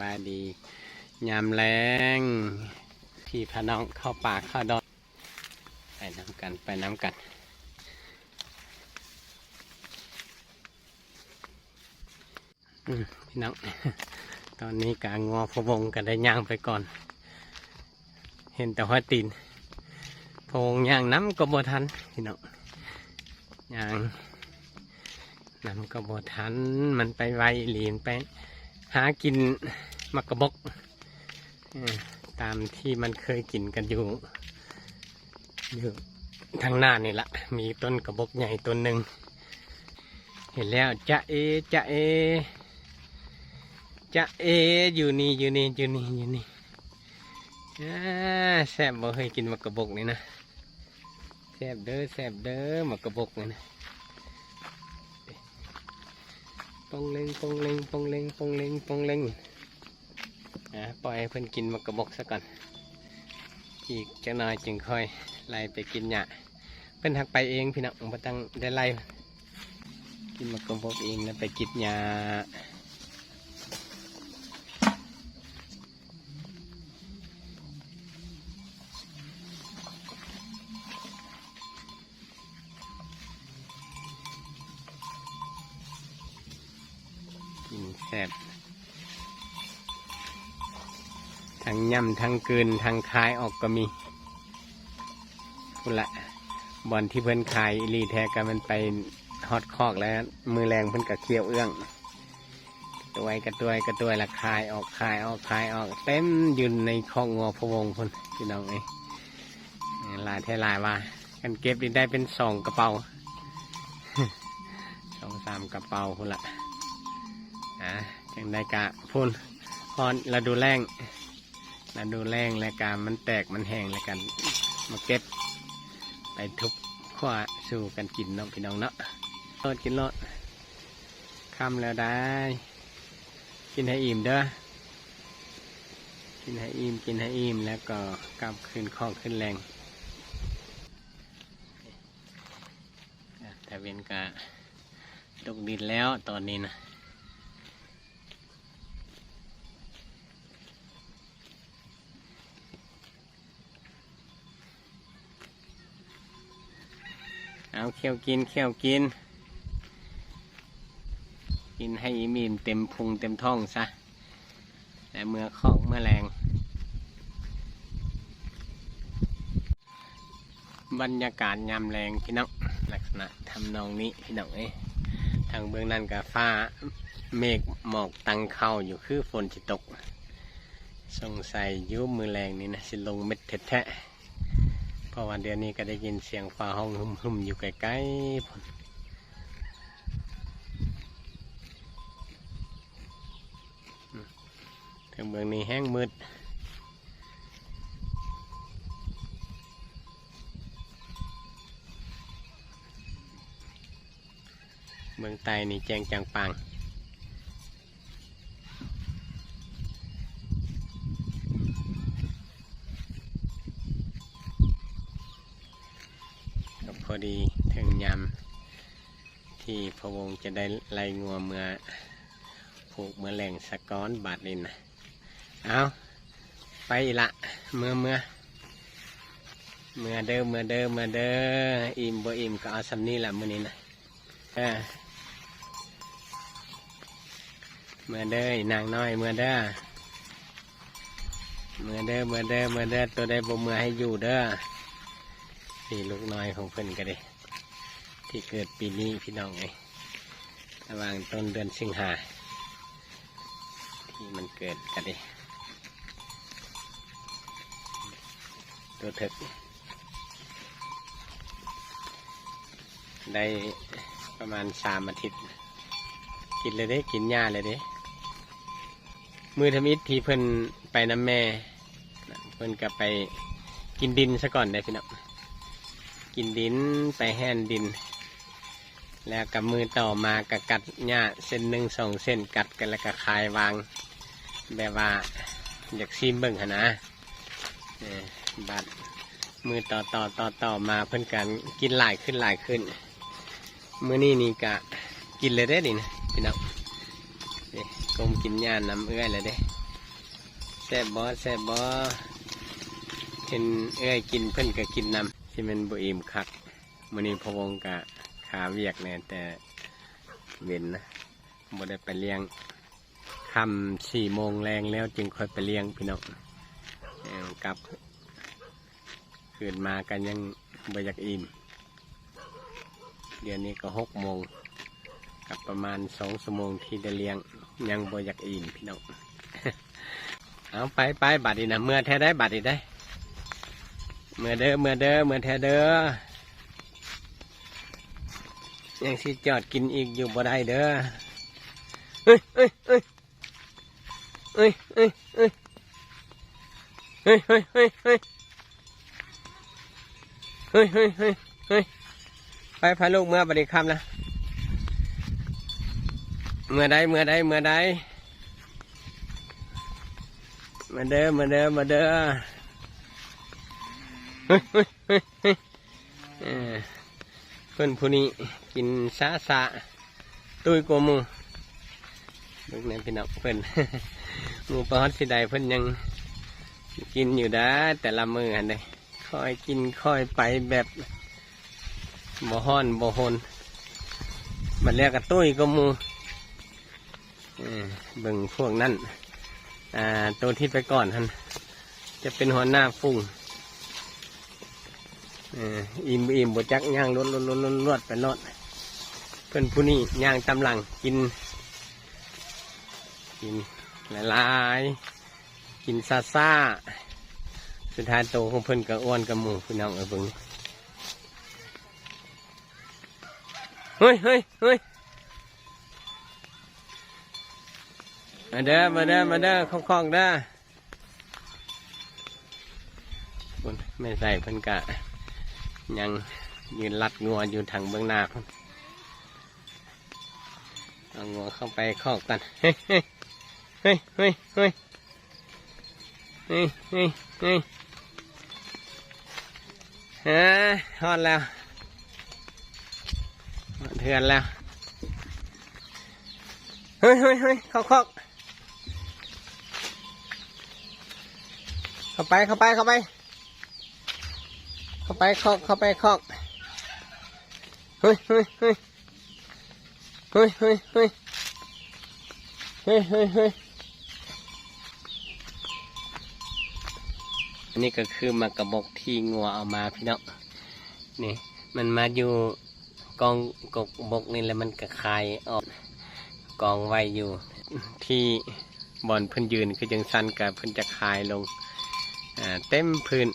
บายดี ยามแรงพี่พน้องเข้าป่าเข้าดอนไปน้ำกันไปน้ำกันพี่น้องตอนนี้กางอพวงกันได้ย่างไปก่อน เห็นแต่ว่าตีนพวงย่างน้ำก็บ่ทันพี่น้องย่างน้ำก็บ่ทันมันไปไวหลีนไปหากิน มักกะบกเออตามที่มันเคยกินกันอยู่อยู่ทางหน้านี่ละมีต้นกระบอกใหญ่ต้นหนึ่งเห็นแล้วจะเอจะเอจะเออยู่นี่อยู่นี่อยู่นี่อยู่นี่แซ่บบ่เคยกินมักกะบกนี่นะแซ่บเด้อแซ่บเด้อมักกะบกนี่นะปองเล็งปองเล็งปองเล็งปองเล็งปองเล็ง นะปล่อยให้เพื่อนกินมากระบอกซะก่อน อีกจะน้อยจึงค่อยไล่ไปกินหยาเพื่อนหักไปเองพี่น้องบ่ต้งได้ไล่กินมากระบอกเองแล้วไปกินหยา ทั้งย่ำทั้งเกลืนทั้งคายออกก็มีพุละบอนที่เพิ่นขายอีลีแท้กันมันไปฮอตคอกแล้ว มือแรงเพิ่นกะเคี้ยวเอื้องตัวไอ้กระตัวกระตัวละคายออกคายออกคายออกเต็มยืนในคอกงัวพวงพุ่นพี่น้องเอ้ยลายแท้ลายว่ากันเก็บได้เป็นสองกระเป๋าสองสามกระเป๋าพุ่นละอะจังได้กะพุ่นพอนราดูแรง เราดูแรงและการมันแตกมันแห้งแล้วกัน มาเก็บไปทุบขว้าสู่กันกินน้องพี่น้องเนาะรดกินรดคำแล้วได้ กินให้อิ่มเด้อ กินให้อิ่มกินให้อิ่มแล้วก็กลับขึ้นข้อขึ้นแรงแต่เวนกะตกดินแล้วตอนนี้นะ เอาเคี่ยวกินเคี่ยวกิน กินให้อิ่มอิ่มเต็มพุงเต็มท้องซะแต่เมื่อคอกเมื่อแรง บรรยากาศยามแรงพี่น้องลักษณะทำนองนี้พี่น้องเอ้ทางเบื้องนั้นกับฟ้าเมฆหมอกตังเข้าอยู่คือฝนจิตก สงสัยยุบมือแรงนี่นะสิลงเม็ดแท้ๆ เพราะวันเดือนนี้ก็ได้ยินเสียงฟ้าห้องหึมๆอยู่ใกล้ๆพนอืมถึงเมืองนี้แห้งมืดเมืองใต้นี่แจงจังปัง อดีถึงยามที่พระวงศ์จะได้ไล่งัวเมื่อผูกเมื่อแหล่งสะก้อนบาดนินนะเอาไปละเมื่อเมื่อเมื่อเด้อเมื่อเด้อเมื่อเด้ออิ่มบ่อิ่มก็เอาสำนี้ละมื่อนี้นะเออเมื่อเด้อนางน้อยเมื่อเด้อเมื่อเด้อเมื่อเด้อเมื่อเด้อตัวได้บ่เมื่อให้อยู่เด้อ พี่ลูกน้อยของเพิ่อนก็ได้ที่เกิดปีนี้พี่น้องไงระหว่างต้นเดือนสิงหาที่มันเกิดกันดิตัวเถิกได้ประมาณสามอาทิตย์ กินเลยเด้กินหญ้าเลยเด้มือทมิตรที่เพิ่นไปน้ำแม่ เพิ่นก็ไปกินดินซะก่อนได้พี่น้อง กินดินไปแห่นดิน แล้วกับมือต่อมากักัดหญ้าเส้นหนึ่งสองเส้นกัดกันแล้วก็คายวาง แบบว่าอยากซีมเบิ่งหนะเออบัดมือต่อต่อต่อต่อมาเพื่อนกันกินหลายขึ้นหลายขึ้น มือนี้นี่กะกินเลยได้ดินะพี่น้องนี่กลมกินหญ้าน้ำเอื้อยเลยเด้แซ่บบ่แซ่บบ่เห็นเอ้ยกินเพิ่นก็กินน้ำ ที่มันบ่อิ่มคักมื้อนี้พวงกะขาเวียกแน่แต่เว้นนะบ่ได้ไปเลี้ยงคำสี่โมงแรงแล้วจึงค่อยไปเลี้ยงพี่น้องกลับคืนมากันยังบ่อยากอิ่มเดี๋ยวนี้ก็หกโมงกับประมาณสองชั่วโมงที่ได้เลี้ยงยังบ่อยากอิ่มพี่น้องเอาไปไปบัตรอีกนะเมื่อแท้ได้บัตรอีกได้ เมื่อเด้อเมื่อเด้อเมื่อแท้เด้อยังสิจอดกินอีกอยู่บ่ได้เด้อเฮ้ยเฮ้ยเฮ้ยเฮ้ยเฮ้ยเฮ้ยเฮ้ยเฮ้ยเฮ้ยเฮ้ยเฮ้ยเฮ้ยเฮ้ยเฮ้ยไปพาลูกเมื่อบัดนี้คำนะเมื่อใดเมื่อใดเมื่อใดมาเด้อมาเด้อมาเด้อ เฮ้ยเฮ้ยเฮ้ยเฮ้ยเอ้อเพิ่นผู้นี้กินซาซาตุ้ยโกมูลูกนี่พี่น้องเพิ่อนมูปลาฮอดสิใดเพิ่อนยังกินอยู่ด้แต่ละมืออันใดค่อยกินค่อยไปแบบบ่ฮ้อนบ่หนมันเรียกกันตุ้ยโกมูเอ้อเบิ่งพวกนั้น อ่าตัวที่ไปก่อนท่านจะเป็นหัวหน้าฟุ้ง อิ่มอิ่มบจักย่างรวดรวดรวดรวดรวดไปรอดเพื่อนผู้นี้ย่างตำหลังกิน กินหลายๆกินซาซาสุดท้ายโตของเพื่อนก็อ้วนกับหมูพี่น้องเออเบิ่งเฮ้ยเฮ้ยเฮ้ยมาเด้อมาเด้อมาเด้อคล่องๆเด้อไม่ใส่เพิ่นกะ ยังยืนรัดงัวอยู่ทางเบื้องหน้าเอางัวเข้าไปคอกกัน เฮ้ยเฮ้ยเฮ้ยเฮ้ยเฮ้ยเฮ้ยเฮ้ยฮะฮอดแล้วเถื่อนแล้ว เฮ้ยเฮ้ยเฮ้ยคอกคอกเข้าไปเข้าไปเข้าไป เข้าไปคอกเข้าไปคอกเฮ้ยเฮ้ยเฮ้ยเฮ้ยเฮ้ยเฮ้ยเฮ้ยเฮ้ยเฮ้ยอันนี้ก็คือมากระบอกที่งัวเอามาพี่น้องนี่มันมาอยู่กองกกบกนี่แล้วมันก็คายออกกองไว้อยู่ที่บอนพิ่นยืนคือจังสันกับพิ่นจะคายลงอ่าเต็มพื้น